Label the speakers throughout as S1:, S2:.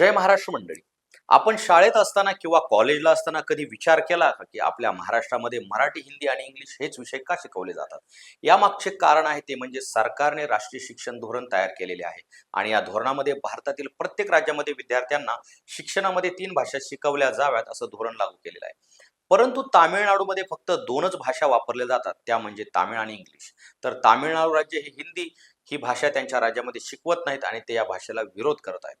S1: जय महाराष्ट्र मंडळी. आपण शाळेत असताना किंवा कॉलेजला असताना कधी विचार केला का की आपल्या महाराष्ट्रामध्ये मराठी हिंदी आणि इंग्लिश हेच विषय का शिकवले जातात? यामागचे कारण आहे ते म्हणजे सरकारने राष्ट्रीय शिक्षण धोरण तयार केलेले आहे. आणि या धोरणामध्ये भारतातील प्रत्येक राज्यामध्ये विद्यार्थ्यांना शिक्षणामध्ये तीन भाषा शिकवल्या जाव्यात असं धोरण लागू केलेलं आहे. परंतु तामिळनाडूमध्ये फक्त दोनच भाषा वापरल्या जातात त्या म्हणजे तामिळ आणि इंग्लिश. तर तामिळनाडू राज्य हे हिंदी ही भाषा त्यांच्या राज्यामध्ये शिकवत नाहीत आणि ते या भाषेला विरोध करत आहेत.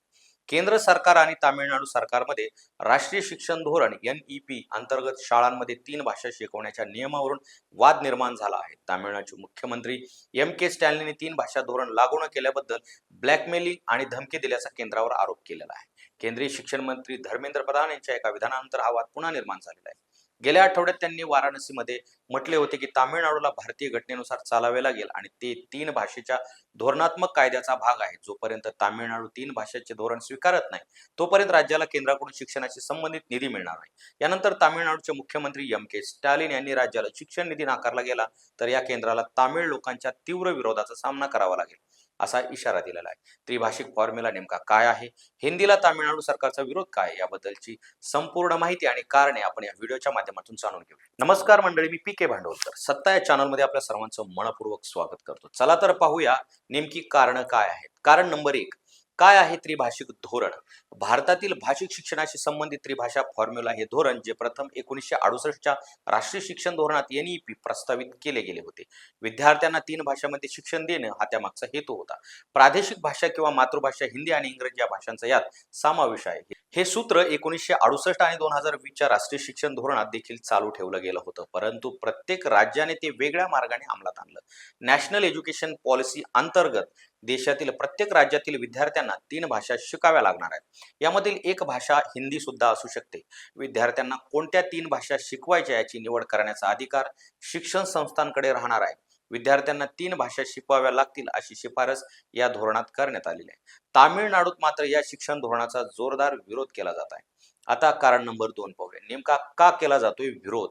S1: केंद्र सरकार आणि तामिळनाडू सरकारमध्ये राष्ट्रीय शिक्षण धोरण एन ई पी अंतर्गत शाळांमध्ये तीन भाषा शिकवण्याच्या नियमावरून वाद निर्माण झाला आहे. तामिळनाडूचे मुख्यमंत्री एम के स्टॅलिनने तीन भाषा धोरण लागू न केल्याबद्दल ब्लॅकमेलिंग आणि धमकी दिल्याचा केंद्रावर आरोप केलेला आहे. केंद्रीय शिक्षण मंत्री धर्मेंद्र प्रधान यांच्या एका विधानानंतर हा वाद पुन्हा निर्माण झालेला आहे. गेल्या आठवड्यात त्यांनी वाराणसीमध्ये म्हटले होते की तामिळनाडूला भारतीय घटनेनुसार चालावे लागेल आणि ते तीन भाषेच्या धोरणात्मक कायद्याचा भाग आहे जोपर्यंत तामिळनाडू तीन भाषेचे धोरण स्वीकारत नाही तोपर्यंत राज्याला केंद्राकडून शिक्षणाशी संबंधित निधी मिळणार नाही. यानंतर तामिळनाडूचे मुख्यमंत्री एम के स्टॅलिन यांनी राज्याला शिक्षण निधी नाकारला गेला तर या केंद्राला तामिळ लोकांच्या तीव्र विरोधाचा सामना करावा लागेल. असा इशारा दिलेला आहे. त्रिभाषिक फॉर्म्युला नेमका काय आहे? हिंदीला तामिळनाडू सरकारचा विरोध काय याबद्दलची संपूर्ण माहिती आणि कारणे आपण या व्हिडिओच्या माध्यमातून जाणून घेऊ. नमस्कार मंडळी मी पी के भांडवलकर. सत्ता या चॅनलमध्ये आपल्या सर्वांचं मनपूर्वक स्वागत करतो. चला तर पाहूया नेमकी कारणं काय आहेत. कारण नंबर एक काय आहे त्रिभाषिक धोरण? भारतातील भाषिक शिक्षणाशी संबंधित त्रिभाषा फॉर्म्युला हे धोरण जे प्रथम एकोणीसशे अडुसष्टच्या राष्ट्रीय शिक्षण धोरणात एन प्रस्तावित केले गेले होते. विद्यार्थ्यांना तीन भाषांमध्ये शिक्षण देणे हा त्यामागचा हेतू होता. प्रादेशिक भाषा किंवा मातृभाषा हिंदी आणि इंग्रजी या भाषांचा यात समावेश आहे. हे सूत्र एकोणीसशे अडुसष्ट आणि दोन हजार वीसच्या राष्ट्रीय शिक्षण धोरणात देखील चालू ठेवलं गेलं होतं. परंतु प्रत्येक राज्याने ते वेगळ्या मार्गाने अंमलात आणलं. नॅशनल एज्युकेशन पॉलिसी अंतर्गत देशातील प्रत्येक राज्यातील विद्यार्थ्यांना तीन भाषा शिकाव्या लागणार आहेत. यामधील एक भाषा हिंदी सुद्धा असू शकते. विद्यार्थ्यांना कोणत्या तीन भाषा शिकवायच्या याची निवड करण्याचा अधिकार शिक्षण संस्थांकडे राहणार आहे. विद्यार्थ्यांना तीन भाषा शिकवाव्या लागतील अशी शिफारस या धोरणात करण्यात आलेली आहे. तामिळनाडूत मात्र या शिक्षण धोरणाचा जोरदार विरोध केला जात आहे. आता कारण नंबर दोन पाहूया. नेमका का केला जातोय विरोध?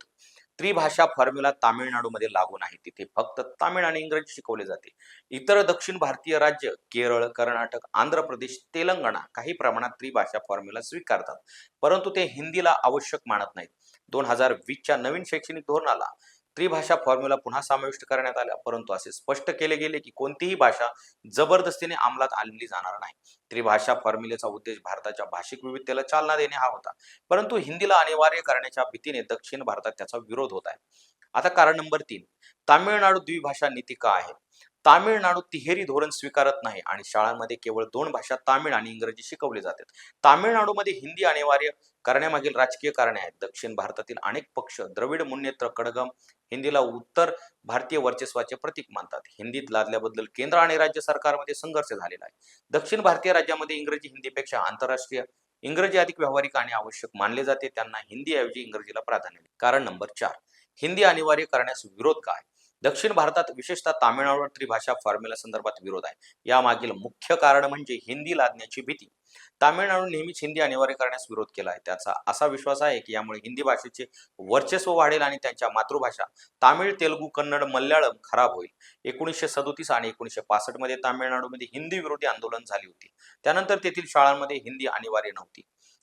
S1: त्रिभाषा फॉर्म्युला तामिळनाडूमध्ये लागू नाही. तिथे फक्त तामिळ आणि इंग्रजी शिकवले जाते. इतर दक्षिण भारतीय राज्य केरळ कर्नाटक आंध्र प्रदेश तेलंगणा काही प्रमाणात त्रिभाषा फॉर्म्युला स्वीकारतात. परंतु ते हिंदीला आवश्यक मानत नाहीत. दोन हजार वीसच्या नवीन शैक्षणिक धोरणाला त्रिभाषा फॉर्म्युला पुन्हा समाविष्ट करण्यात आला. परंतु असे स्पष्ट केले गेले की कोणतीही भाषा जबरदस्तीने अंमलात आणली जाणार नाही. त्रिभाषा फॉर्म्युलेचा उद्देश भारताच्या भाषिक विविधतेला चालना देणे हा होता. परंतु हिंदीला अनिवार्य करण्याच्या भीतीने दक्षिण भारतात त्याचा विरोध होत आहे. आता कारण नंबर तीन तामिळनाडू द्विभाषा नीती का आहे? तामिळनाडू तिहेरी धोरण स्वीकारत नाही आणि शाळांमध्ये केवळ दोन भाषा तामिळ आणि इंग्रजी शिकवली जातात. तामिळनाडूमध्ये हिंदी अनिवार्य करण्यामागील राजकीय कारणे आहेत. दक्षिण भारतातील अनेक पक्ष द्रविड मुन्नेत्र कडगम हिंदीला उत्तर भारतीय वर्चस्वाचे प्रतीक मानतात. हिंदीत लादल्याबद्दल केंद्र आणि राज्य सरकारमध्ये संघर्ष झालेला आहे. दक्षिण भारतीय राज्यामध्ये इंग्रजी हिंदीपेक्षा आंतरराष्ट्रीय इंग्रजी अधिक व्यावहारिक आणि आवश्यक मानले जाते. त्यांना हिंदीऐवजी इंग्रजीला प्राधान्य कारण नंबर चार हिंदी अनिवार्य करण्यास विरोध काय? दक्षिण भारतात विशेषतः तामिळनाडू त्रिभाषा फॉर्म्युला संदर्भात विरोध आहे. यामागील मुख्य कारण म्हणजे हिंदी लादण्याची भीती. तामिळनाडू नेहमीच हिंदी अनिवार्य करण्यास विरोध केला आहे. त्याचा असा विश्वास आहे की यामुळे हिंदी भाषेचे वर्चस्व वाढेल आणि त्यांच्या मातृभाषा तामिळ तेलुगू कन्नड मल्याळम खराब होईल. एकोणीसशे सदोतीस आणि एकोणीसशे पासष्टमध्ये तामिळनाडूमध्ये हिंदी विरोधी आंदोलन झाली होती. त्यानंतर तेथील शाळांमध्ये हिंदी अनिवार्य नव्हती.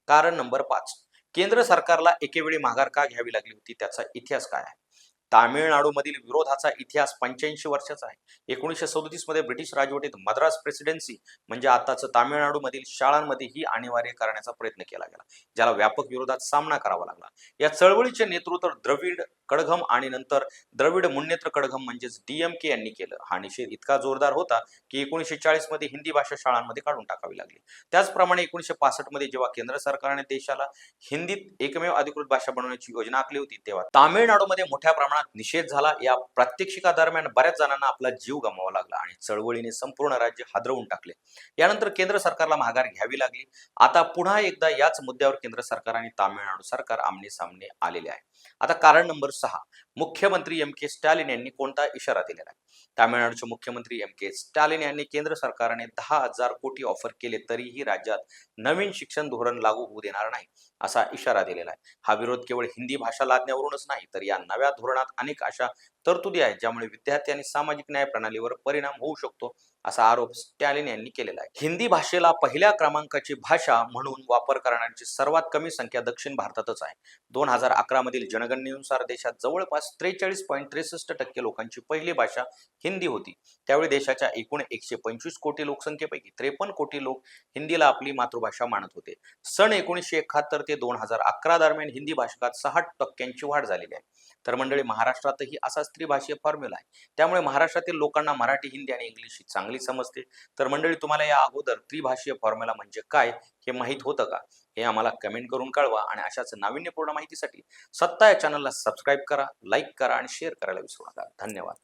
S1: कारण नंबर पाच केंद्र सरकारला एकेवेळी माघार का घ्यावी लागली होती? त्याचा इतिहास काय आहे? तामिळनाडूमधील विरोधाचा इतिहास पंच्याऐंशी वर्षाचा आहे. एकोणीसशे सदोतीसमध्ये ब्रिटिश राजवटीत मद्रास प्रेसिडेन्सी म्हणजे आताच तामिळनाडूमधील शाळांमध्ये ही अनिवार्य करण्याचा प्रयत्न केला गेला ज्याला व्यापक विरोधात सामना करावा लागला. या चळवळीचे नेतृत्व द्रविड कडघम आणि नंतर द्रविड मुन्नेत्र कडघम म्हणजेच डीएमके यांनी केलं. हा निषेध इतका जोरदार होता की एकोणीसशे चाळीसमध्ये हिंदी भाषा शाळांमध्ये काढून टाकावी लागली. त्याचप्रमाणे एकोणीसशे पासष्टमध्ये जेव्हा केंद्र सरकारने देशाला हिंदीत एकमेव अधिकृत भाषा बनवण्याची योजना आखली होती तेव्हा तामिळनाडूमध्ये मोठ्या प्रमाणात निषेध झाला. या प्रात्यक्षिका दरम्यान बऱ्याच जणांना आपला जीव गमावा लागला आणि चळवळीने संपूर्ण राज्य हादरवून टाकले. यानंतर केंद्र सरकारला माघार घ्यावी लागली. आता पुन्हा एकदा याच मुद्द्यावर केंद्र सरकार आणि तामिळनाडू सरकार आमने सामने आलेले आहे. आता कारण नंबर सहा मुख्यमंत्री एम के स्टॅलिन यांनी कोणता इशारा दिलेला आहे? तामिळनाडूचे मुख्यमंत्री एम के स्टॅलिन यांनी केंद्र सरकारने दहा हजार कोटी ऑफर केले तरीही राज्यात नवीन शिक्षण धोरण लागू होऊ देणार नाही असा इशारा दिलेला आहे. हा विरोध केवळ हिंदी भाषा लादण्यावरूनच नाही तर या नव्या धोरणात अनेक अशा तरतुदी आहेत ज्यामुळे विद्यार्थी आणि सामाजिक न्याय प्रणालीवर परिणाम होऊ शकतो असा आरोप स्टॅलिन यांनी केलेला आहे. हिंदी भाषेला पहिल्या क्रमांकाची भाषा म्हणून वापर करणाऱ्यांची सर्वात कमी संख्या दक्षिण भारतातच आहे. दोन हजार अकरा मधील जनगणनेनुसार देशात जवळपास त्रेचाळीस पॉईंट त्रेसष्ट टक्के लोकांची पहिली भाषा हिंदी होती. त्यावेळी देशाच्या एकूण एकशे पंचवीस कोटी लोकसंख्येपैकी त्रेपन्न कोटी लोक हिंदीला आपली मातृभाषा मानत होते. सन एकोणीसशे एकाहत्तर ते दोन हजार अकरा दरम्यान हिंदी भाषकात सहा टक्क्यांची वाढ झालेली आहे. तर मंडळी महाराष्ट्रातही असाच त्रिभाषीय फॉर्म्युला आहे. त्यामुळे महाराष्ट्रातील लोकांना मराठी हिंदी आणि इंग्लिश ही चांगली समजते. तर मंडळी तुम्हाला या अगोदर त्रिभाषीय फॉर्म्युला म्हणजे काय हे माहीत होतं का? हे आम्हाला कमेंट करून कळवा आणि अशाच नाविन्यपूर्ण माहितीसाठी सत्ता या चॅनलला सबस्क्राईब करा लाईक करा आणि शेअर करायला विसरू नका. धन्यवाद.